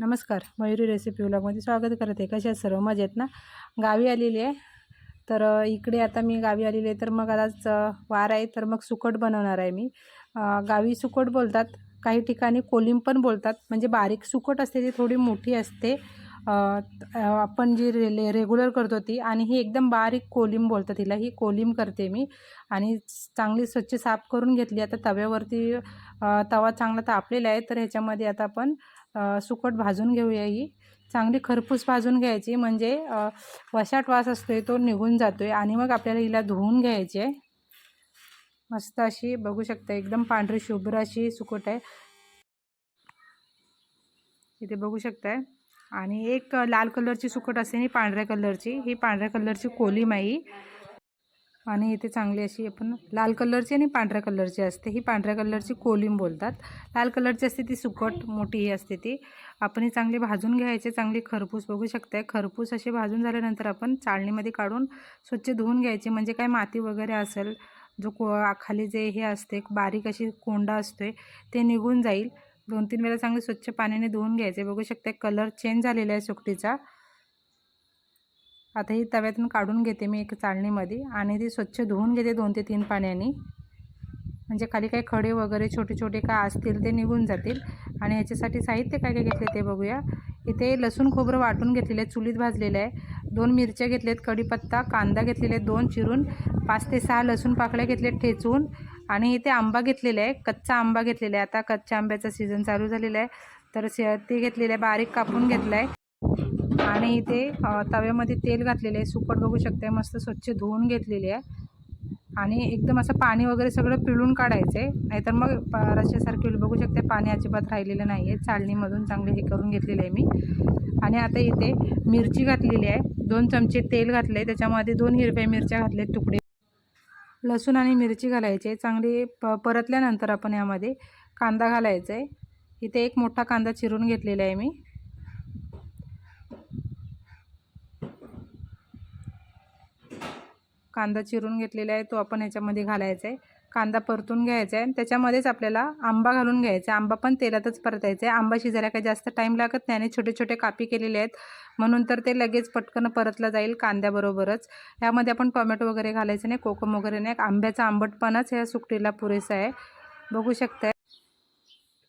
नमस्कार मयुरी रेसिपी व्लॉगमध्ये स्वागत करते. कशा सर्व? मजेत ना? गावी आलेली आहे. तर इकडे आता मी गावी आलेली आहे. तर मग आज वार आहे. तर मग सुकट बनवणार आहे मी. गावी सुकट बोलतात. काही ठिकाणी कोलिम पण बोलतात. म्हणजे बारीक सुकट असते ती थोडी मोठी असते. आपण जी रे रेग्युलर करतो ती आणि ही एकदम बारीक कोलिम बोलतात तिला. ही कोलिम करते मी आणि चांगली स्वच्छ साफ करून घेतली. आता तव्यावरती तवा चांगला तापलेला आहे. तर ह्याच्यामध्ये आता आपण सुकट भाजून घेऊया ही. चांगली खरपूस भाजून घ्यायची. म्हणजे वशाट वास असतोय तो निघून जातो आहे आणि मग आपल्याला हिला धुवून घ्यायची. आहे मस्त अशी बघू शकता एकदम पांढरी शुभ्र अशी सुकट आहे. इथे बघू शकताय. आणि एक लाल कलरची सुकट असते आणि पांढऱ्या कलरची. ही पांढऱ्या कलरची कोलिम आहे ही. आणि इथे चांगली अशी आपण लाल कलरची आणि पांढऱ्या कलरची असते. ही पांढऱ्या कलरची कोलिम बोलतात. लाल कलरची असते ती सुकट मोठी ही असते ती. आपण ही चांगली भाजून घ्यायचे चांगली खरपूस बघू शकताय. खरपूस अशी भाजून झाल्यानंतर आपण चाळणीमध्ये काढून स्वच्छ धुवून घ्यायची. म्हणजे काय माती वगैरे असेल जो को खाली जे हे असते बारीक अशी कोंडा असतोय ते निघून जाईल. दोन तीन वेळा चांगले स्वच्छ पाण्याने धुवून घ्यायचे. बघू शकता कलर चेंज झालेला आहे सुकटीचा. आता ही तव्यातून काढून घेते मी एक चाळणीमध्ये आणि ती स्वच्छ धुवून घेते दोन ते तीन पाण्याने. म्हणजे खाली काही खडे वगैरे छोटे छोटे काय असतील ते निघून जातील. आणि ह्याच्यासाठी साहित्य काय काय घेतले ते बघूया. इथे लसूण खोबरं वाटून घेतलेलं आहे चुलीत भाजलेलं आहे. दोन मिरच्या घेतल्यात कढीपत्ता कांदा घेतलेले आहेत दोन चिरून पाच ते सहा लसूण पाकळ्या घेतलेत ठेचून. आणि इथे आंबा घेतलेला आहे कच्चा आंबा घेतलेला आहे. आता कच्च्या आंब्याचा सीझन चालू झालेला आहे. तर ते घेतलेलं आहे बारीक कापून घेतलं आहे आणि इथे तव्यामध्ये तेल घातलेलं आहे. सुकट बघू शकते मस्त स्वच्छ धुवून घेतलेली आहे. आणि एकदम असं पाणी वगैरे सगळं पिळून काढायचं आहे नाहीतर मग प- बघू शकते पाणी अजिबात राहिलेलं नाही आहे चाळणीमधून चांगले हे करून घेतलेलं आहे मी. आणि आता इथे मिरची घातलेली आहे. दोन चमचे तेल घातले त्याच्यामध्ये दोन हिरव्या मिरच्या घातले तुकडे. लसूण आणि मिरची घालायची आहे. चांगली प परतल्यानंतर आपण यामध्ये कांदा घालायचा आहे इथे एक मोठा कांदा चिरून घेतलेला आहे मी. कांदा चिरून घेतलेला आहे तो आपण ह्याच्यामध्ये घालायचा आहे. कांदा परतून घ्यायचा आहे आणि त्याच्यामध्येच आपल्याला आंबा घालून घ्यायचा आहे. आंबा पण तेलातच परतायचा आहे. आंबा शिजायला काही जास्त टाईम लागत नाही आणि छोटे छोटे कापी केलेले आहेत. म्हणून तर ते लगेच पटकन परतलं जाईल कांद्याबरोबरच. यामध्ये आपण टोमॅटो वगैरे घालायचं नाही कोकम वगैरे नाही. आंब्याचा आंबटपणाच ह्या सुकटीला पुरेसा आहे. बघू शकताय.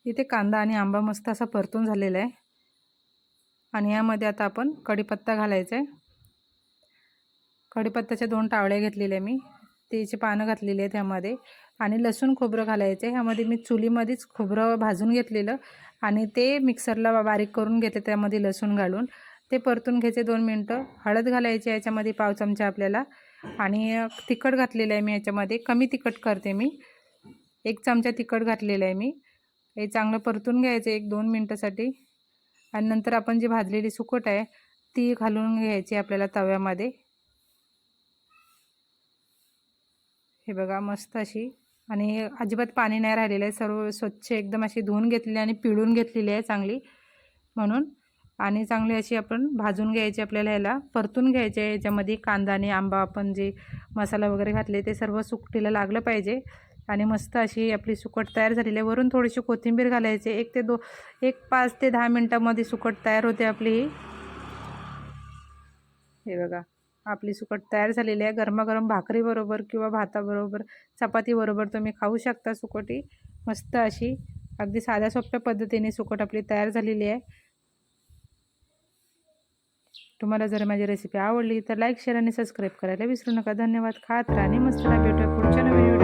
इथे कांदा आणि आंबा मस्त असा परतून झालेला आहे. आणि यामध्ये आता आपण कढीपत्ता घालायचा आहे. कढीपत्त्याचे दोन टावळ्या घेतलेल्या मी. त्याचे पानं घातलेली आहेत ह्यामध्ये. आणि लसूण खोबरं घालायचं. आहे ह्यामध्ये मी चुलीमध्येच खोबरं भाजून घेतलेलं. आणि ते मिक्सरला बारीक करून घेते त्यामध्ये लसूण घालून. ते परतून घ्यायचे दोन मिनटं. हळद घालायची याच्यामध्ये पाव चमचा आपल्याला. आणि तिखट घातलेलं आहे मी याच्यामध्ये. कमी तिखट करते मी. एक चमचा तिखट घातलेलं आहे मी. हे चांगलं परतून घ्यायचं एक दोन मिनटासाठी. आणि नंतर आपण जी भाजलेली सुकट आहे ती घालून घ्यायची आपल्याला तव्यामध्ये. हे बघा मस्त अशी. आणि अजिबात पाणी नाही राहिलेलं आहे. सर्व स्वच्छ एकदम अशी धुवून घेतलेली आणि पिळून घेतलेली आहे चांगली म्हणून. आणि चांगली अशी आपण भाजून घ्यायची आपल्याला ह्याला. परतून घ्यायचे आहे याच्यामध्ये कांदा आणि आंबा आपण जे मसाला वगैरे घातले ते सर्व सुकटीला लागलं पाहिजे. आणि मस्त अशी आपली सुकट तयार झालेली आहे. वरून थोडीशी कोथिंबीर घालायची. एक ते दो एक पाच ते दहा मिनटामध्ये सुकट तयार होते आपली ही. हे बघा. आपली सुकट तयार झालेली आहे. गरमागरम भाकरीबरोबर किंवा भाताबरोबर चपातीबरोबर तुम्ही खाऊ शकता सुकटी. मस्त अशी अगदी साध्या सोप्या पद्धतीने सुकट आपली तयार झालेली आहे. तुम्हाला जर माझी रेसिपी आवडली तर लाईक शेअर आणि सबस्क्राईब करायला विसरू नका. धन्यवाद. खात राहा आणि मस्त भेटूया पुढच्या नवीन